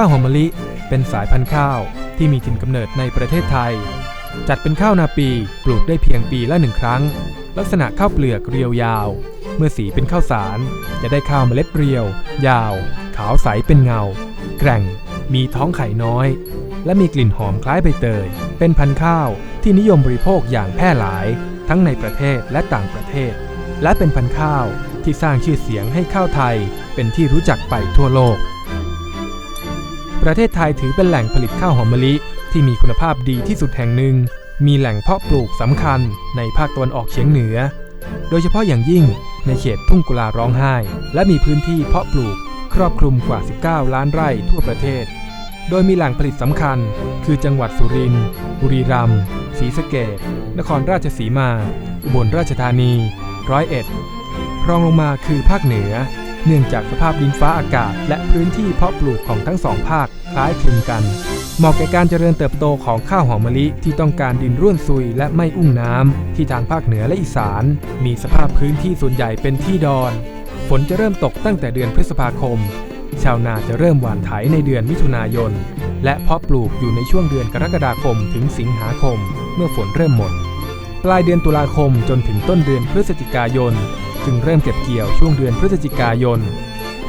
ข้าวหอมมะลิเป็นสายพันธุ์ข้าวที่มีถิ่นกำเนิดในประเทศไทย จัดเป็นข้าวนาปีปลูกได้เพียงปีละหนึ่งครั้ง ลักษณะข้าวเปลือกเรียวยาว เมื่อสีเป็นข้าวสาร จะได้ข้าวเมล็ดเรียว ยาว ขาวใสเป็นเงา แกร่ง มีท้องไข่น้อย และมีกลิ่นหอมคล้ายใบเตย เป็นพันธุ์ข้าวที่นิยมบริโภคอย่างแพร่หลาย ทั้งในประเทศและต่างประเทศ และเป็นพันธุ์ข้าวที่สร้างชื่อเสียงให้ข้าวไทยเป็นที่รู้จักไปทั่วโลก ประเทศไทยถือเป็นแหล่งผลิตข้าวหอมมะลิ ที่มีคุณภาพดีที่สุดแห่งหนึ่ง มีแหล่งเพาะปลูกสำคัญในภาคตะวันออกเฉียงเหนือ โดยเฉพาะอย่างยิ่งในเขตทุ่งกุลาร้องไห้ และมีพื้นที่เพาะปลูกครอบคลุมกว่า 19 ล้านไร่ทั่วประเทศ โดยมีแหล่งผลิตสำคัญ คือจังหวัดสุรินทร์ บุรีรัมย์ ศรีสะเกษนครราชสีมา อุบลราชธานี ร้อยเอ็ด รองลงมาคือภาคเหนือ เนื่องจากสภาพดินฟ้าอากาศ และพื้นที่เพาะปลูกของทั้งสองภาคคล้ายคลึงกัน เหมาะแก่การเจริญเติบโตของข้าวหอมมะลิที่ต้องการดินร่วนซุยและไม่อุ้มน้ำที่ทางภาคเหนือและอีสาน มีสภาพพื้นที่ส่วนใหญ่เป็นที่ดอน ฝนจะเริ่มตกตั้งแต่เดือนพฤษภาคม ชาวนาจะเริ่มหว่านไถในเดือนมิถุนายน และเพาะปลูกอยู่ในช่วงเดือนกรกฎาคมถึงสิงหาคม เมื่อฝนเริ่มหมด ปลายเดือนตุลาคมจนถึงต้นเดือนพฤศจิกายน จึงเริ่มเก็บเกี่ยวช่วงเดือนพฤศจิกายน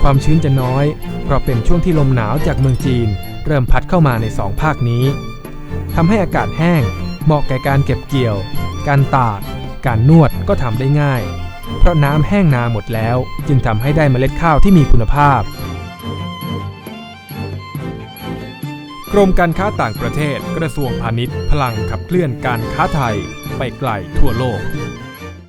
ความชื้นจะน้อย เพราะเป็นช่วงที่ลมหนาวจากเมืองจีน เริ่มพัดเข้ามาในสองภาคนี้ทำให้อากาศแห้ง เหมาะแก่การเก็บเกี่ยว การตาก การนวดก็ทำได้ง่าย เพราะน้ำแห้งนาหมดแล้ว จึงทำให้ได้เมล็ดข้าวที่มีคุณภาพ กรมการค้าต่างประเทศกระทรวงพาณิชย์ พลังขับเคลื่อนการค้าไทย ไปไกลทั่วโลก